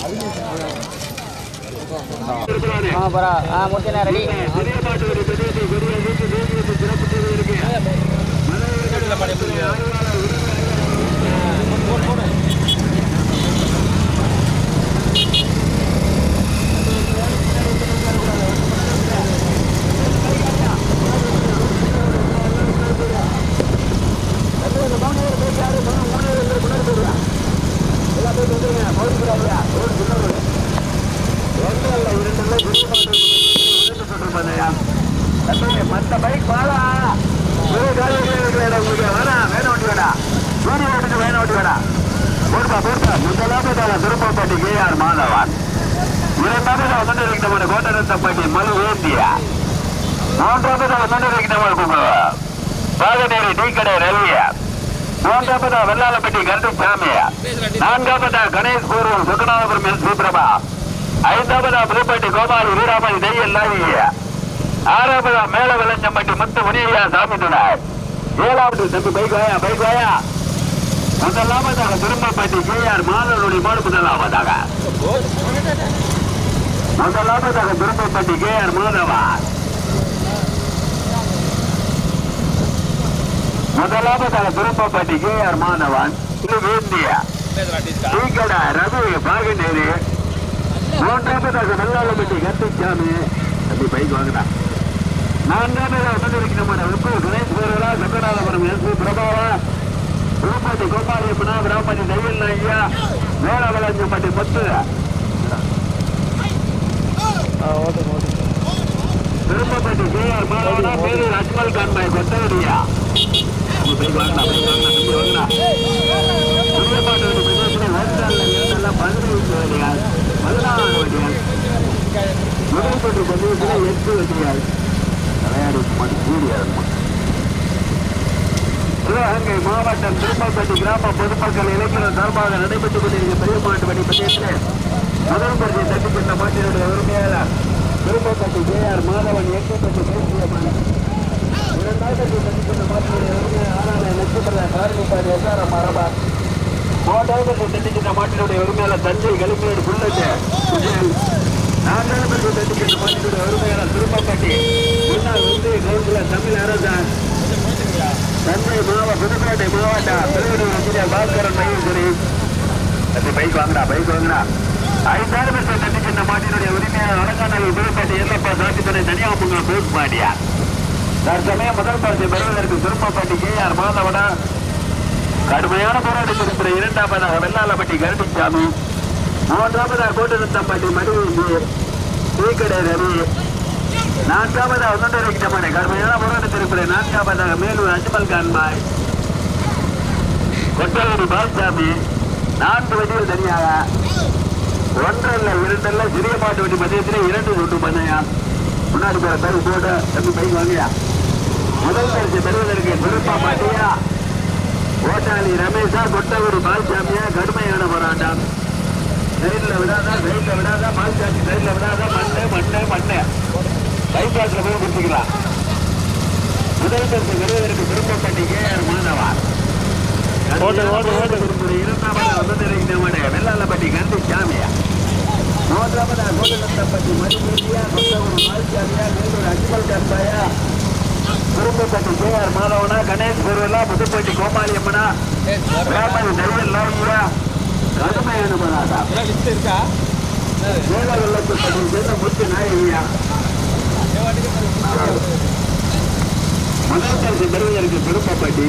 கிளம்பிடுறாங்க ரெடி மத்த பைக் வாழா ஒரு காலி உங்களுக்கு வேணா வேணும் ஓட்டி வேடா வீடு ஓட்டுக்கு வேணும் ஓட்டி வேடா போடுப்பா போடுப்பா முதலாவது திருப்பப்பட்டி கேஆர் மாதவன் இரண்டாவது வந்துட்டு கோட்டரத்தப்பட்டி மலு வேந்தியா மூன்றாவது வந்துட்டு பாகநேரி டீ கடை ரவியா மூன்றாவது வெள்ளாளப்பட்டி கருத்து சாமியா நான்காவது கணேஷ் பூர்வம் சுகநாதபுரம் என் சுப்ரபா ஐந்தாவதா புதுப்பட்டி கோபாலி வீராமணி தெய்யல் லாவியா ஆறாவதா மேல விளைஞ்சம்பட்டி முத்து முனியா சாமி ஏழாவது தம்பி பைக் வாயா பைக் வாயா முதலாவதாக திரும்பப்பட்டி கேஆர் மாதவனுடைய மாடு முதலாவதாக முதலாவதாக திரும்பப்பட்டி மாதவா முதலாவதாக கே ஆர் மாணவன் இது வேந்தியா டீக்கடை ரவி பாகநேரி மூன்றாவதாக வெள்ளாளப்பட்டி கத்திச்சாமி அப்படி பைக் வாங்கினா நான்காவதாக வந்திருக்கிற உப்பு கணேஷ் பேரலா சக்கராதபுரம் எஸ் பி பிரபாவா. திருப்பதி கோபாலியப்பனா பிராமணி நெய்யல் ஐயா பத்து திருப்பப்பட்டி கே ஆர் மாணவனா பேரூர் அஜ்மல் கான்பாய் கொத்தவரியா பைக் வாங்கினா பைக் வாங்கினா தம்பி வாங்கினா புதியப்பாட்டு பிரதேசத்தில் ஹோஸ்டல்ல இருந்தெல்லாம் பதினைந்து வழியால் பதினாறு வழியால் முதல்பட்டு எட்டு சிவகங்கை மாவட்டம் திருப்பப்பட்டி கிராம பொதுமக்கள் இளைஞர்கள் சார்பாக நடைபெற்றுக் கொண்டிருக்கிற பெரியமாட்டு வடி பிரதேசத்தில் முதல் பரிசை தட்டிச் சென்ற மாட்டினுடைய உரிமையாளர் திருப்பப்பட்டி கே ஆர் மாதவன் இயக்கப்பட்டு பேசிய இரண்டாவது தட்டிச் சென்ற மாட்டினுடைய உரிமையாளர் ஆறான நட்சத்திர காரணிப்பாடு எஸ்ஆர்எம் மரபார் மூன்றாவது தட்டிச் சென்ற மாட்டினுடைய உரிமையாளர் தஞ்சை கலிமேடு புல்லட்டு விஜய் நான்காவது தட்டிச் சென்ற மாட்டினுடைய முன்னாள் ஒன்றிய கவுன்சிலர் தமிழ் தஞ்சை மாவட்ட புதுக்கோட்டை திருவள்ளூர் பாஸ்கரன் பைக் வாங்கடா பைக் வாங்கடா. தட்டி மாட்டினுடைய உரிமையாளர் புதுக்கோட்டை எல்லப்பா சாத்தித்துறை மாடியா தற்சமயம் முதல் பெறுவதற்கு கே. ஆர். மாதவனா. கடுமையான போராட்டம் இருக்கிற இரண்டாவதாக வெள்ளாளப்பட்டி கருடிச்சாமி மூன்றாவதாக கோட்டநத்தம்பட்டி மடிவேந்தி தீக்கடை ரவி நான்காவதாக உதண்டரைக்கிட்டமான கடுமையான போராட்டத்தில் இருக்கிற நான்காவதாக மேலூர் அஜ்மல் கான்பாய் கொட்டவரி பால்சாமி நான்கு வண்டிகள் தனியாக. ஒன்றல்ல இரண்டல்ல சிறிய பாட்டு வண்டி மதியத்தில் இரண்டு கொண்டு பண்ணையா? முன்னாடி போற பேர் போட்டு தம்பி பைக் வாங்கியா? முதல் பரிசு பெறுவதற்கு திருப்பா பாட்டியா ஓட்டாளி ரமேஷா கொட்டவரி பால்சாமியா? கடுமையான போராட்டம். சைட்ல விடாதா சைட்ல விடாதா பால்சாமி சைட்ல விடாதா மண்ணு மண்ணு மண்ணு. பைபாஸ்ல போய் கொடுத்துக்கலாம். முதல் பரிசு பெறுவதற்கு திருப்பப்பட்டி கே ஆர் மாதவா ஓட்டு, ஓட்டு, ஓட்டு. இரண்டாவது வந்து வெள்ளாளப்பட்டி கண்டி சாமியா மூன்றாவது கோட்டநத்தப்பட்டி மணிமூர்த்தியா கொத்தவூர் மால்சாமியா வேலூர் அஜ்மல் கர்பாயா குறும்பப்பட்டி கே ஆர் மாதவனா கணேஷ் குருவலா புதுப்பட்டி கோபாலி அம்மனா. ராமன் தையல் லாரியா கடுமையான போராட்டம் இருக்கா வேலை வெள்ளப்பட்டி சேர்ந்த முத்து நாயகியா முதல் பரிசு பெறுவதற்கு திருப்பப்பட்டி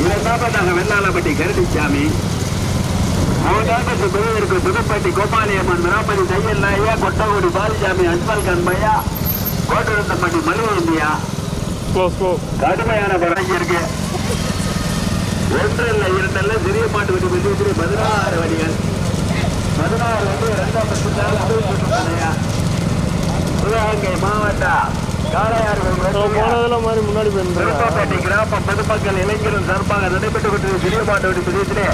இரண்டாவதாக வெள்ளாளப்பட்டி கருடிச்சாமி பரிசு பெறுவதற்கு புதுப்பட்டி கோபாலியம்மன் விராமணி தையல் நாயா கொட்டகுடி பாலிசாமி அஜ்மல் கண்மையா கோட்டரத்தப்பட்டி மலு இந்தியா க்ளோஸ் க்ளோ கடுமையான இருக்கு ஒன்று இல்லை இரண்டு இல்லை சிறிய மாட்டு வண்டி வெளியே பதினாறு வண்டிகள் பதினாறு வந்து இரண்டாம் பட்சத்தால் அனுபவிச்சுட்டாங்க சிவகங்கை மாவட்டம் காளையார்கள் போனதுல மாதிரி முன்னாடி போயிருந்தேன் கிராமம் பொதுமக்கள் இளைஞர்கள் சார்பாக நடைபெற்றுக் கொண்டிருந்த சிறிய மாட்டு வண்டி பிரிவிலே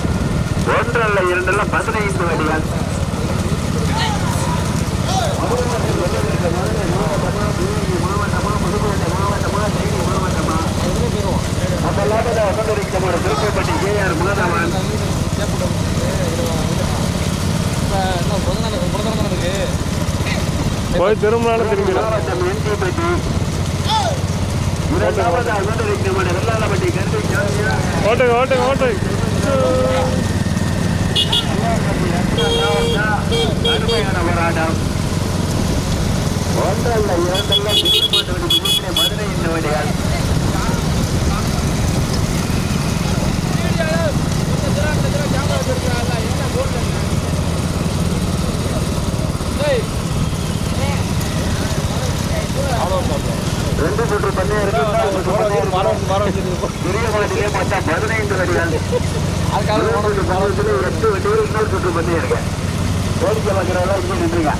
ஒன்று அல்ல இரண்டு அல்ல பதினைந்து வண்டிகள் மாவட்டமா புதுக்கோட்டை மாவட்டமா தேனி மாவட்டமா அதெல்லாம் வந்திருக்கிற திருப்பப்பட்டி கே ஆர் மாதவன் போய் திரும்பினாலும் திரும்பிடும் ஓட்டுங்க ஓட்டுங்க ஓட்டுங்க கடுமையான போராட்டம் ஒன்றல்ல இரண்டல்ல மதுரை இந்த வழியால் சுற்று பண்ணி இருக்கு பெரிய மாட்டிலே மொத்தம் பதினைந்து வடிகள் பதினொன்று பாலத்தில் எட்டு முதல் சுற்று பண்ணியிருக்கேன் வேடிக்கை பார்க்கிறவங்க இங்கே நின்றுங்க.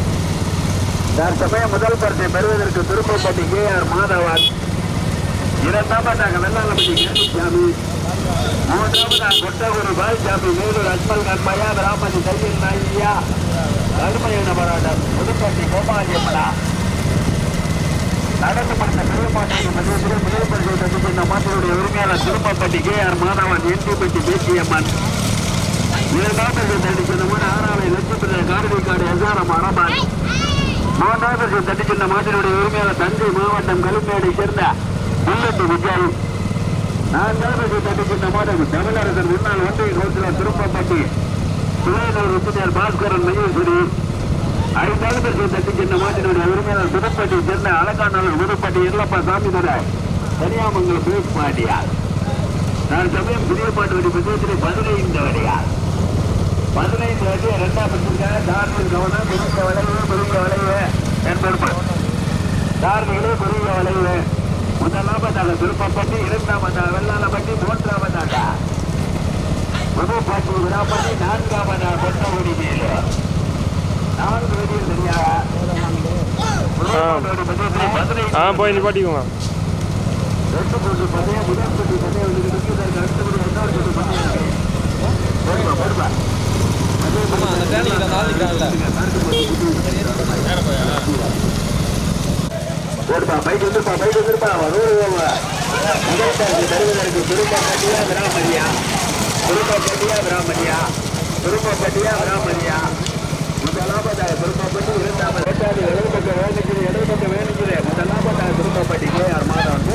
தற்சமயம் முதல் பரிசை பெறுவதற்கு திருப்பப்பட்டி கே ஆர் மாதவன். இரண்டாவதாக வெள்ளாளப்பட்டி கேட்டுசாமி மூன்றாவதாக கொட்டகுரு பாய்சாமி மேலூர் அஜ்மல் கண்மையா ராமதி தையல் நாயியா கருமையான போராட்டம் புதுப்பட்டி கோபாலியம்மனா நடந்து முடிந்த பெருமாட்டிக்கு முதல் பரிசை தந்து இந்த உரிமையாளர் திருப்பப்பட்டி கே ஆர் மாதவன் என்டிபட்டி பேச்சியம்மன் இரண்டாம் பரிசை தட்டி சொன்னமான ஆறாவை லட்சம் காரடிக்காடு எஸ்ஆர்எம் அரபான் மூன்றாம் பரிசை தட்டி சொன்ன மாட்டினுடைய உரிமையாளர் தஞ்சை மாவட்டம் கலுமேடை சேர்ந்த முல்லட்டு விஜய். நான்காம் பரிசை தட்டி சொன்ன மாட்டம் தமிழரசர் முன்னாள் ஒன்றிய கவுன்சிலர் திருப்பப்பட்டி துணைநூர் உறுப்பினர் பாஸ்கரன் மகேஸ்வரி ஐந்தாவது பரிசை தட்டி சொன்ன மாட்டினுடைய உரிமையாளர் புதுப்பட்டி சேர்ந்த அலங்காநல்லூர் புதுப்பட்டி எல்லப்பா சாமிதுரை தனியாமங்கலம் பேஸ் நான் சமயம் புதிய பாட்டு வடி பிரதேசத்தில் பதினைந்து வரையார் பதினைந்து வட்டி இரண்டாம் பட்சத்துக்காக தார்மீக கவனம் பெருங்க வளைவு பெருங்க வளைவு என்பது. தார்மீகளே பெருங்க வளைவு. முதலாவதாக திருப்பப்பட்டி இரண்டாவதாக வெள்ளாளப்பட்டி மூன்றாவதாக புதுப்பாட்டி விழாப்பட்டி நான்காவதாக கொட்டகுடி மேலு. நான்கு வழியில் சரியாக. போய் நிப்பாட்டிக்கோங்க ரெண்டு போட்டு பந்தயம் முதல் போட்டி பந்தயம் வந்து இருக்கு இதற்கு அடுத்தபடி இரண்டாவது போட்டி பந்தயம் இருக்கு போடுப்பா போடுப்பா போடுப்பா பைக் வந்துருப்பா பைக் வந்துருப்பா வருவாங்க முதல் பரிசு தருவதற்கு திரும்ப கட்டியா விராமரியா திரும்ப திருப்பப்பட்டி இரண்டாவது இரண்டாவது இடது வேணுக்குது இடது வேணுக்குது திருப்பப்பட்டி மாதவன்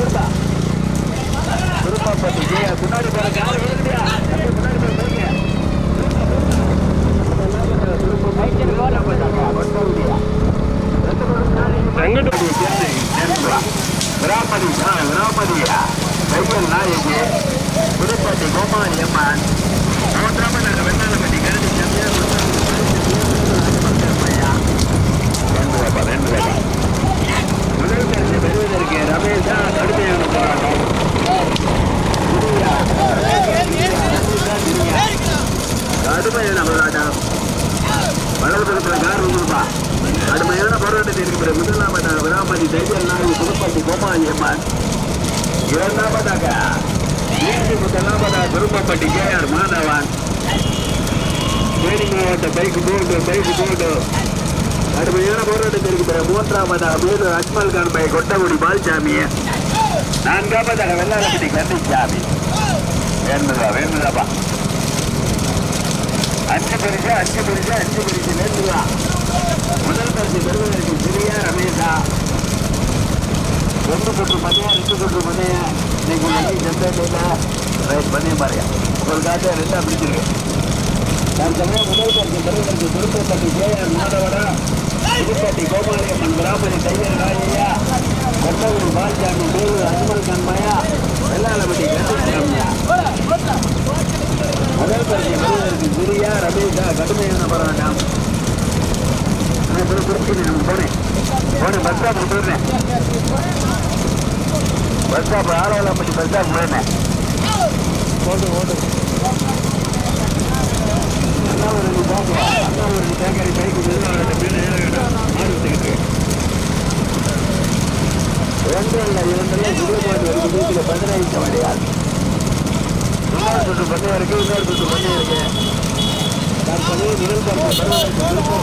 திருப்பப்பட்டி முன்னாடி போற கார் விழுந்தியா முன்னாடி போற போங்க முதலாவதாக திருப்பப்பட்டி இரண்டாவதாக கொட்டகுடியா எங்கிட்டு விராமதி விராமதியா கையல் நாயகி புதுப்பட்டி கோமாளி அம்மன் மூன்றாமதாக வெண்ணாளப்பட்டி கருதி செம்மையார் ரெண்டு வேலை முதல் பரிசு பெறுவதற்கு ரமேஷா கடுமையான போராட்டம் கடுமையான போராட்டம் வலதுபுறத்தில் கார் வந்துருப்பா கடுமையான போராட்டத்தை இருக்கிற முதலாவதாக விராமதி தையல் நாயகி புதுப்பட்டி கோமாளி அம்மன் இரண்டாவதாக வீட்டு முதலாவதாக திருப்பப்பட்டி கே ஆர் மாதவன். தேனி மாவட்ட பைக் போர்டு பைக் போர்டு கடுமையான போராட்டத்தில் இருக்கிற மூன்றாவதாக மேலூர் அஜ்மல் கான் பை கொட்டகுடி பால்சாமி நான்காவதாக வெள்ளாளப்பட்டி கண்டிச்சாமி வேணுதா வேணுதாப்பா அஞ்சு பரிசு அஞ்சு பரிசு அஞ்சு பரிசு வேண்டுதா முதல் பரிசு பெறுவதற்கு சிறியா ரமேஷா. ஒன்று சுற்று பண்ணியா ரெண்டு சுற்று பண்ணியா இன்னைக்கு நெஞ்சு சென்டர்ல ரைட் பண்ணி பாருங்க. உங்களுக்காக ரெண்டாக பிடிச்சிருக்கு நான் தற்சமயம் முதல் பரிசு பெறுவதற்கு திருப்பதி கே மாதவடா புதுப்பட்டி கோபாலியம்மன் கிராமதி தையர் ராஜையா கொண்டவூர் பால்சாமி தேவு அஜ்மல் கண்மையா வெள்ளாளபட்டி கண்டுபிடியா முதல் பரிசு பெறுவதற்கு குரியா ரமேஷா கடுமையான போராட்டம். நான் போய் குறிப்பிட்டு நம்ம போனேன். போனேன் பஸ் ஸ்டாப் போயிருந்தேன். Bus stop Alavalapatti bus stop போயிருந்தேன். ஓட்டு ஓட்டு அண்ணாவூரணி தேங்காய் பைக்கு நிறுவனம் பேர் மாறி விட்டுக்கிட்டு ரெண்டு வரைக்கும் வீட்டில் பதினாயிரம் வண்டியால் இன்னொரு சுற்று பண்ணையா இருக்கு இன்னொரு சுற்று இருக்கு தற்போது நிகழ்ச்சி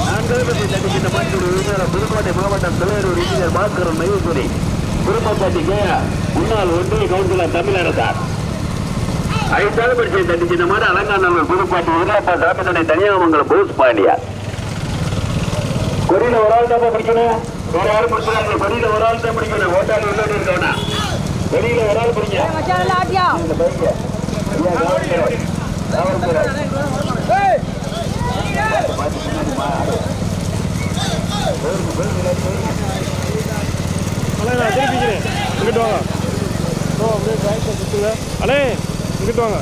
நான்காவது தடுக்கின்ற மாற்றோட உரிமையாளர் புதுக்கோட்டை மாவட்டம் தலைவர் இன்ஜினியர் பாஸ்கரன் மகேஸ்வரி குடும்பப்பாட்டி கேயா முன்னாள் ஒன்றிய கவுன்சிலர் தமிழரசார் ஐந்தாவது பரிசை தண்டிச்சிட்ட அலங்காநல்லூர் புதுப்பாட்டி உருளாப்பா சாப்பிட்டனை தனியாமங்கலம் போஸ் பாண்டியார் கொடியில ஒரு ஆள் தான் பிடிக்கணும். வேற யாரும் பிடிச்சாங்க கொடியில ஒரு ஆள் தான் பிடிக்கணும். ஓட்டாளி உள்ளோடு இருக்கவனா கொடியில ஒரு ஆள் பிடிங்க. இங்கிட்டு வாங்க. அண்ணே இங்கிட்டு வாங்க.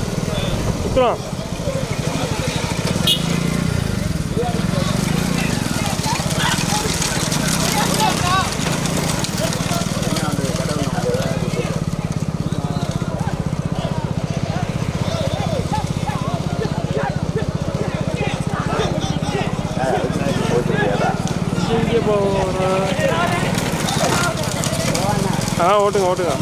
சுற்றுறோம் இங்கே போகிறோம் ஆ ஓட்டுங்க ஓட்டுங்க.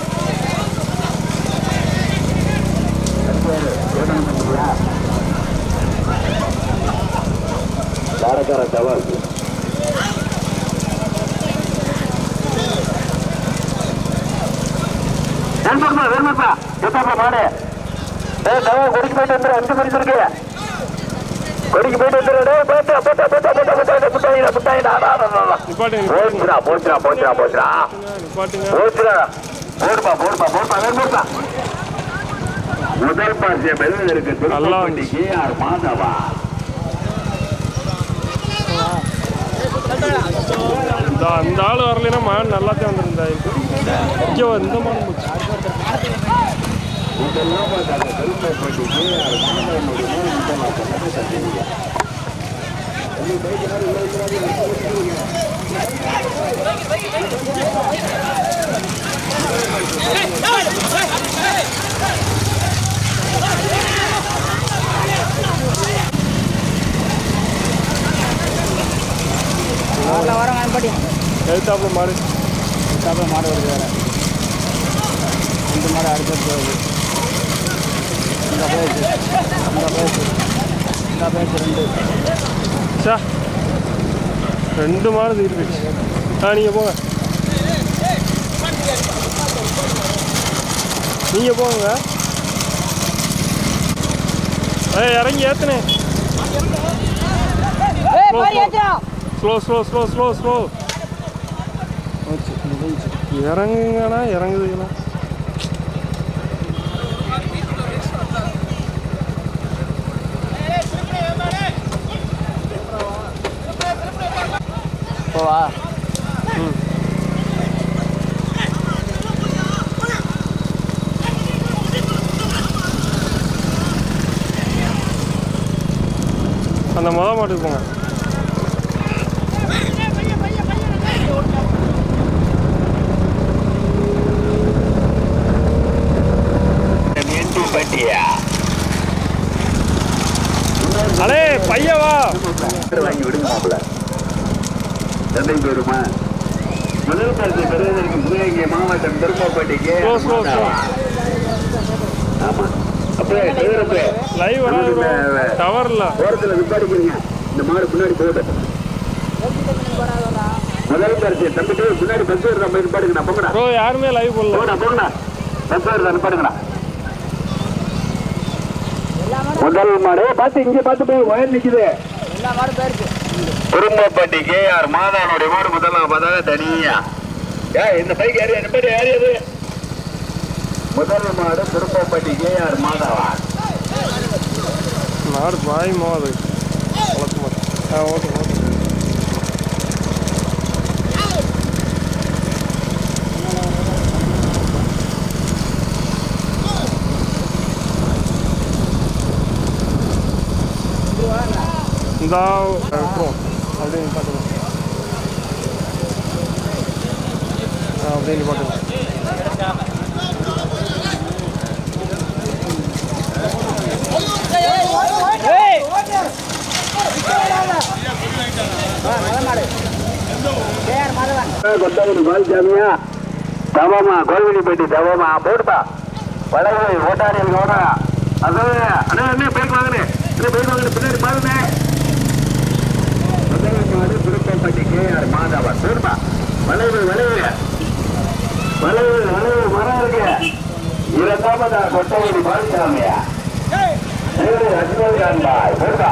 காரக்கார தவால் வேணுமா வேணுமாப்பா எத்தாப்பா மாடு ஏ தவா கொடிக்கு போயிட்டு வந்துரு அஞ்சு மணிக்கு இருக்கு. கொடிக்கு போயிட்டு வந்துரு டேய் போட்டா போட்டா போட்டா போட்டா போட்டா முட்டாயிடா நிப்பாட்டுங்க. போச்சுடா போச்சுடா போச்சுடா போச்சுடா போச்சுடா போடுப்பா போடுப்பா போடுப்பா வேணுமாப்பா முதல் பாசிய பெறுவதற்கு நல்லா திருப்பதி கே ஆர் மாதவா. இந்த அந்த ஆள் வரலைன்னா மான் நல்லாத்தான் வந்திருந்தா இந்த மான் இதெல்லாம் பார்த்தாங்க திருப்பதி கே ஆர் சந்திங்க வரல வர எழுத்தாப்புல மாடு. சாப்பிட மாடு வருது வேற. இந்த மாடு அடுத்தது வருது. இந்த பேச்சு இந்த பேச்சு. இந்த பேச்சு ரெண்டு சா ரெண்டு மாடு போயிடுச்சு ஆ நீங்கள் போங்க நீங்கள் போங்க ஏய் இறங்கி ஏத்துறா slow slow slow slow slow இறங்குங்கண்ணா இறங்குதுங்கண்ணா. ம் அந்த முத மாட்டுக்கு போங்க. அலே பையவா வாங்கி விடுங்க மாப்பிள்ள. தந்தை போயிருமா முதல் பரிசு பெறுவதற்கு சிவகங்கை மாவட்டம் Thiruppappatti K Slow, slow, slow. ஆமா அப்படியே டிரைவர் லைவ் வராது டவர் இல்ல ஓரத்தில் நிப்பாடிக்கிறீங்க இந்த மாடு பின்னாடி போகுது. முதல் பரிசு தம்பிட்டு பின்னாடி பஸ் வருதா போய் நிப்பாடுங்கண்ணா போங்கடா ப்ரோ யாருமே லைவ் போடல. போங்கடா போங்கடா பஸ் வருதா நிப்பாடுங்கடா முதல் மாடு பார்த்து இங்க பார்த்து போய் ஒயர் நிக்குது. குடும்பப்பட்டி கே ஆர் மாதானுடைய மாடு முதலாம் பார்த்தாங்க தனியா. ஏ இந்த பைக் ஏறியா? நிப்பாடி ஏறியது முதல் மாடு குடும்பப்பட்டி கே ஆர் மாதாவா நாடு பாய் மோது வளர்க்க மாட்டேன் ஆ ஓகே ஓகே இந்த அப்புறம் அப்படியே பார்த்துக்கலாம் அப்படியே பார்த்துக்கலாம் கொத்தவரி பால்சாமியா தவமா கோவிலிப்பட்டி தவமா போடுப்பா வளர்வு ஓட்டாரியில் ஓடா. அதாவது அண்ணா என்ன பைக் வாங்கினே. என்ன பைக் வாங்கினே பின்னாடி பாருங்க மாடு திருப்பப்பட்டி கே ஆர் மாதாவா. சரிப்பா. வளைவு வளைவு. வளைவு வளைவு மரம் இருக்கு. இரண்டாவதா கொத்தவரி பால்சாமியா? ரஜினிகாந்த் போடுப்பா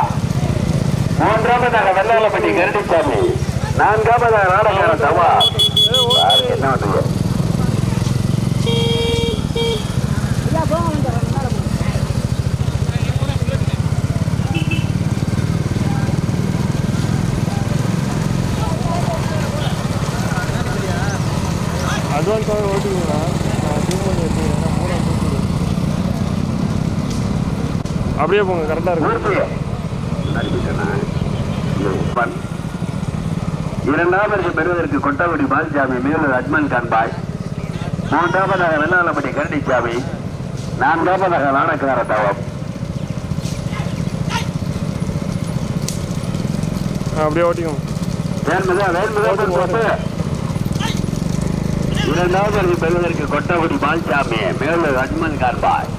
மூன்றாவதாக வெள்ளாளப்பட்டி கரடிசாமி நான்காவதாக நாடகார தவா என்ன பண்ணுவோம் அட்வான்ஸாகவே ஓட்டுவீங்களா நான் டூ பண்ணி வச்சுக்கிறேன் மூணு அப்படியே போங்க கரெக்டாக இருக்கும். நடிப்பிட்டனா இரண்டாவது பெறுவதற்கு கொட்டகுடி பால்சாமி மேலூர் அஜ்மன் கான்பாய் மூன்றாவதாக வெள்ளாளப்பட்டி கரடிசாமி நான்காவதாக நாடக்கார தவம். அப்படியே ஓட்டிக்கோங்க. வேண்முதா இரண்டாவது பெறுவதற்கு கொட்டகுடி பால்சாமி மேலூர் அஜ்மன் கான்பாய்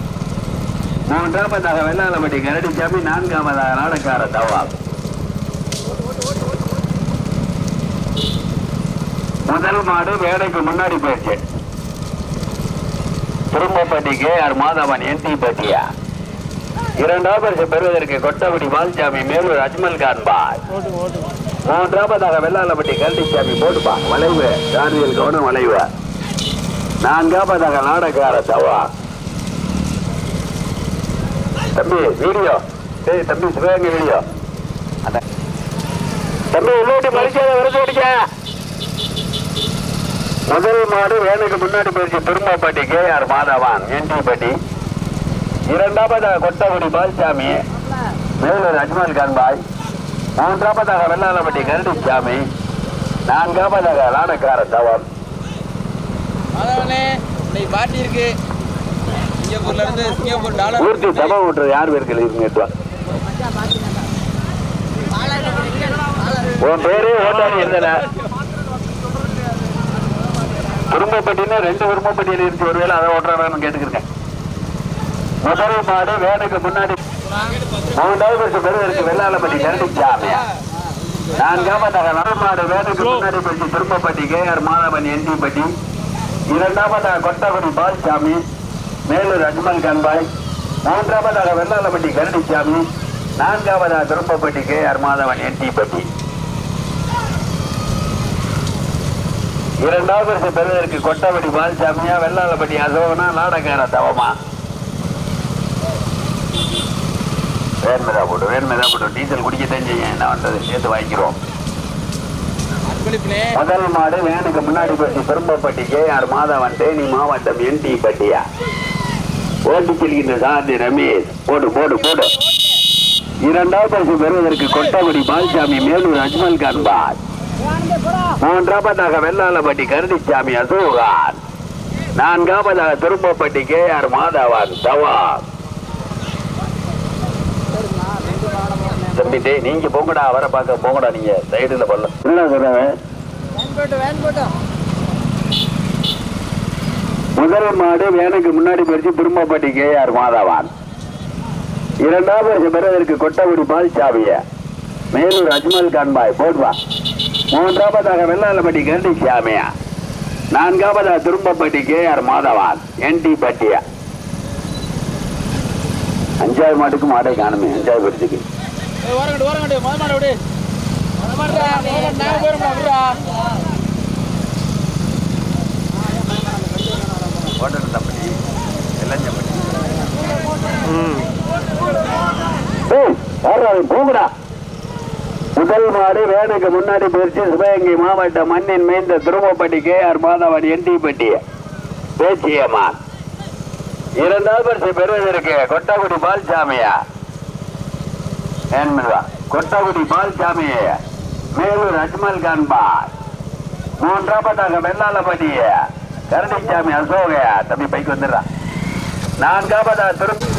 மூன்றாவதாக கரடி சாமி நான்காவதாக நாடக்கார தவாப் முதல் மாடு வேலைக்கு முன்னாடி போயிடுச்சு. திரும்பப்பட்டி கே ஆர் மாதவன் என்டி பட்டியா. இரண்டாவது பரிசு பெறுவதற்கு கொட்டபடி பால்சாமி மேலூர் அஜ்மல் கான்பார் மூன்றாவதாக வெள்ளாளப்பட்டி கல்டிச்சாமி போட்டுப்பா வளைவு கார்னியல் கவனம் வளைவு. நான்காவதாக நாடகார தவா தம்பி வீடியோ. டேய் தம்பி சிவகங்கை வீடியோ. தம்பி உள்ளோட்டி மறிக்காத விரது ஓடிக்க முதல் மாடு வேனுக்கு முன்னாடி போயிடுச்சு திரும்பப்பட்டி கே ஆர் மாதவான் என்டி பாட்டி. இரண்டாவது கொட்டகுடி பால்சாமி. மேலூர் அஜ்மல் கான்பாய் மூன்றாவதாக வெள்ளாளப்பட்டி கரடிச்சாமி. நான்காவதாக லானக்கார தவம். பாட்டி இருக்கு ஊர்த்தி சபை ஓட்டுறது யார் பேருக்கு இருக்குங்க உன் பேரு ஓட்டாளி இருந்தன குடும்பப்பட்டினா ரெண்டு குடும்பப்பட்டியில் இருந்து ஒருவேளை அதை ஓட்டுறாங்கன்னு கேட்டுக்கிறேன் முதல் மாடு வேனுக்கு முன்னாடி மூன்றாவது வருஷம் பெருவருக்கு வெள்ளாளப்பட்டி கரடிச்சாமியா நான்காவதாக நடமாடு வேனுக்கு முன்னாடி பட்டி திருப்பப்பட்டி கே ஆர் மாதவன் என்டிப்பட்டி இரண்டாவதாக கொட்டகுடி பால்சாமி. மேலூர் அஜ்மல் கன்பாய் மூன்றாவதாக வெள்ளாளப்பட்டி கருணிசாமி நான்காவதாக திருப்பப்பட்டி கே ஆர் மாதவன் என்டிப்பட்டி இரண்டாவது வருஷம் பெறுவதற்கு கொட்டபடி பால்சாமியா வெள்ளாளப்பட்டி அசோகனா நாடகார தவமா? வேண்மதா போட்டு வேண்மதா போட்டு டீசல் குடிக்கத்தான் செய்யும் என்ன வந்தது சேர்த்து வாங்கிக்கிறோம். முதல் மாடு வேனுக்கு முன்னாடி பட்டி பெரும்பப்பட்டி கே ஆர் மாதவன் தேனி மாவட்டம் என் பட்டியா. ஓட்டு செல்கின்ற சாந்தி ரமேஷ். போடு போடு போடு. இரண்டாவது பரிசு பெறுவதற்கு கொட்டகுடி பால்சாமி மேலூர் அஜ்மல் கான்பார் மூன்றாவதாக வெள்ளாளப்பட்டி கரடிச்சாமி அசோகான். நான்காவதாக திருப்பப்பட்டி கே ஆர் மாதவன் தவா தம்பி நீங்க போங்கடா அவரை பார்க்க போங்கடா நீங்க சைடுல பண்ணல என்ன சொல்றேன் முதல் மாடு வேனுக்கு முன்னாடி பறிச்சு திரும்பப்பட்டி கேஆர் மாதவான். இரண்டாவது பெறுவதற்கு கொட்டகுடி பால்சாவிய மேலூர் அஜ்மல் கான்பாய் போட்வா மூன்றாவதாக வெள்ளாளப்பட்டி கண்டி சாமியா. நான்காவதாக திரும்பப்பட்டி கேஆர் மாதவான் என்டி பட்டியா. அஞ்சாவது மாட்டுக்கு மாடை காணுமே அஞ்சாவது பரிசுக்கு ஓரங்கட்டு ஓரங்கட்டு மொதல் மாடு விடு. மொதல் மாடு நாங்கள் போயிருந்தோம் அப்படியா? கோட்டப்பட்டி வெள்ளஞ்சப்பட்டி ம். ஏய், யார்றா அது? போங்கடா. முதல் மாடு வேனுக்கு முன்னாடி போயிடுச்சு சிவகங்கை மாவட்டம் மண்ணின் மேய்ந்த திருமப்பட்டி கே ஆர் மாதவன் என்டிப்பட்டி பேச்சியம்மா. இரண்டாவது பரிசு பெறுவதற்கு கொட்டகுடி பால்சாமியா? என்பதா கொட்டகுடி பால்சாமியா மேலூர் அஜ்மல் கான்பாய் மூன்றாவதாக வெள்ளாளப்பட்டிய கரணிசாமி அசோக. தம்பி பைக்கு வந்துடுறா. நான்காவதா திரும்ப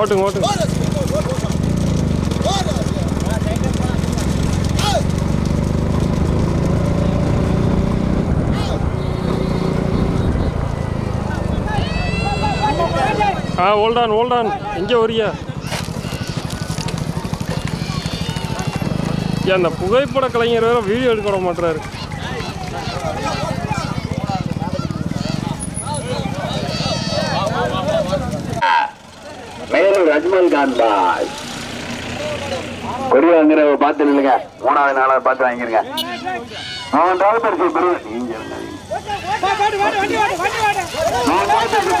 ஓட்டுங்க ஓட்டுங்க. ஆ ஓல்டான் ஓல்டான் எங்கே வரியா? ஏன் அந்த புகைப்பட கலைஞர் வேற வீடியோ எடுக்க விட மாட்டுறாரு மேலூர் அஜ்மல் கான் பாய் கொடி வாங்குற பார்த்து இல்லைங்க மூணாவது நாளாவது பார்த்து வாங்கிருங்க மூன்றாவது பரிசு பெரு இங்க இருங்க. மூன்றாவது பரிசு